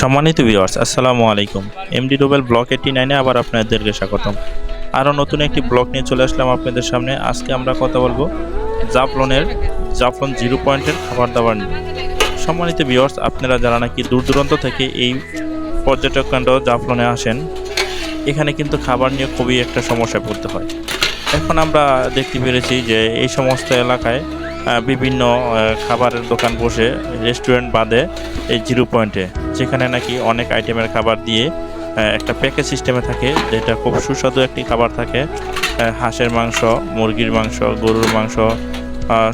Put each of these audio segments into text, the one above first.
সম্মানিত ভিউয়ার্স আসসালামু আলাইকুম। এমডি ডোবেল ব্লক এইটি নাইনে আবার আপনাদেরকে স্বাগতম। আরও নতুন একটি ব্লক নিয়ে চলে আসলাম আপনাদের সামনে। আজকে আমরা কথা বলব জাফলনের, জাফলন জিরো পয়েন্টের খাবার দাবার নিয়ে। সম্মানিত ভিউয়ার্স আপনারা যারা নাকি দূর দূরান্ত থেকে এই পর্যটক কেন্দ্র জাফলনে আসেন, এখানে কিন্তু খাবার নিয়ে খুবই একটা সমস্যায় পড়তে হয়। এখন আমরা দেখতে পেরেছি যে এই সমস্ত এলাকায় বিভিন্ন খাবারের দোকান বসে রেস্টুরেন্ট বাদে এই জিরো পয়েন্টে যেখানে নাকি অনেক আইটেমের খাবার দিয়ে একটা প্যাকেজ সিস্টেমে থাকে, যেটা খুব সুস্বাদু একটি খাবার থাকে। হাঁসের মাংস, মুরগির মাংস, গরুর মাংস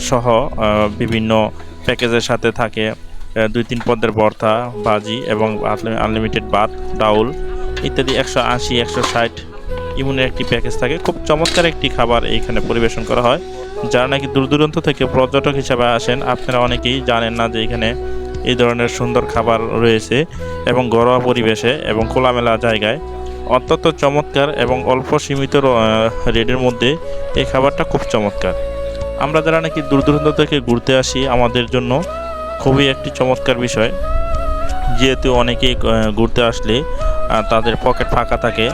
সহ বিভিন্ন প্যাকেজের সাথে থাকে দুই তিন পদের ভর্তা, ভাজি এবং আনলিমিটেড ভাত, ডাউল ইত্যাদি একশো আশি, একশো ষাট ইমুনের একটি প্যাকেজ থাকে। খুব চমৎকার একটি খাবার এইখানে পরিবেশন করা হয়, যারা নাকি দূর দূরান্ত থেকে পর্যটক হিসাবে আসেন, আপনারা অনেকেই জানেন না যে এখানে এই ধরনের সুন্দর খাবার রয়েছে এবং ঘরোয়া পরিবেশে এবং খোলামেলা জায়গায়। অত্যন্ত চমৎকার এবং অল্প সীমিত রেটের মধ্যে এই খাবারটা খুব চমৎকার। আমরা যারা নাকি দূর দূরান্ত থেকে ঘুরতে আসি, আমাদের জন্য খুবই একটি চমৎকার বিষয়। যেহেতু অনেকেই ঘুরতে আসলে তাদের পকেট ফাঁকা থাকে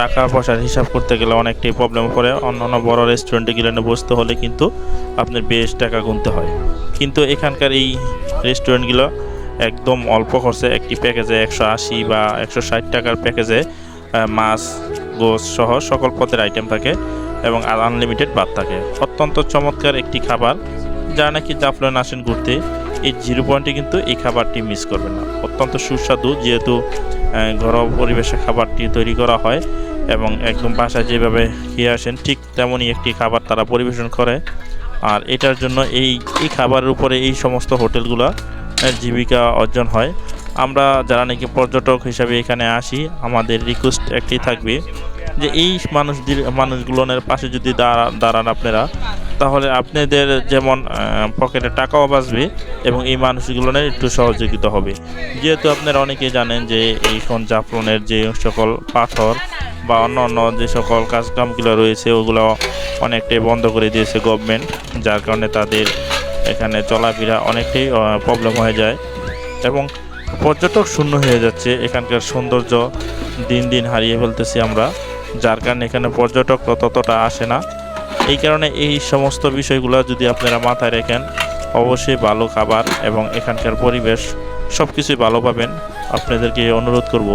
টাকা পয়সার হিসাব করতে গেলে অনেকটাই প্রবলেম পড়ে অন্য অন্য বড় রেস্টুরেন্টে গেলে বসতে হলে কিন্তু আপনার বেশ টাকা গুনতে হয়। কিন্তু এখানকার এই রেস্টুরেন্টগুলো একদম অল্প খরচে, একটি প্যাকেজে একশো আশি বা একশো ষাট টাকার প্যাকেজে মাছ গোস সহ সকল পথের আইটেম থাকে এবং আনলিমিটেড বাদ থাকে। অত্যন্ত চমৎকার একটি খাবার যারা নাকি জাফলন আসেন ঘুরতে এই জিরো পয়েন্টে কিন্তু এই খাবারটি মিস করবেন না। অত্যন্ত সুস্বাদু যেহেতু ঘরোয়া পরিবেশে খাবারটি তৈরি করা হয় এবং একদম বাসায় যেভাবে খেয়ে আসেন, ঠিক তেমনই একটি খাবার তারা পরিবেশন করে। আর এটার জন্য এই এই খাবারের উপরে এই সমস্ত হোটেলগুলো জীবিকা অর্জন হয়। আমরা যারা নাকি পর্যটক হিসাবে এখানে আসি, আমাদের রিকোয়েস্ট একটি থাকবে যে এই মানুষদের, মানুষগুলোনের পাশে যদি দাঁড়া, দাঁড়ান আপনারা তাহলে আপনাদের যেমন পকেটে টাকাও বাঁচবে এবং এই মানুষগুলোনের একটু সহযোগিতা হবে। যেহেতু আপনারা অনেকেই জানেন যে এই এইখন জাফরনের যে সকল পাথর বা অন্য অন্য যে সকল কাজকামগুলো রয়েছে, ওগুলো অনেকটাই বন্ধ করে দিয়েছে গভর্নমেন্ট যার কারণে তাদের এখানে চলাফেরা অনেকটাই প্রবলেম হয়ে যায় এবং পর্যটক শূন্য হয়ে যাচ্ছে। এখানকার সৌন্দর্য দিন দিন হারিয়ে ফেলতেছি আমরা, যার কারণে এখানে পর্যটক ততটা আসে না। এই কারণে এই সমস্ত বিষয়গুলো যদি আপনারা মাথায় রাখেন, অবশ্যই ভালো খাবার এবং এখানকার পরিবেশ সব কিছুই ভালো পাবেন। আপনাদেরকে অনুরোধ করব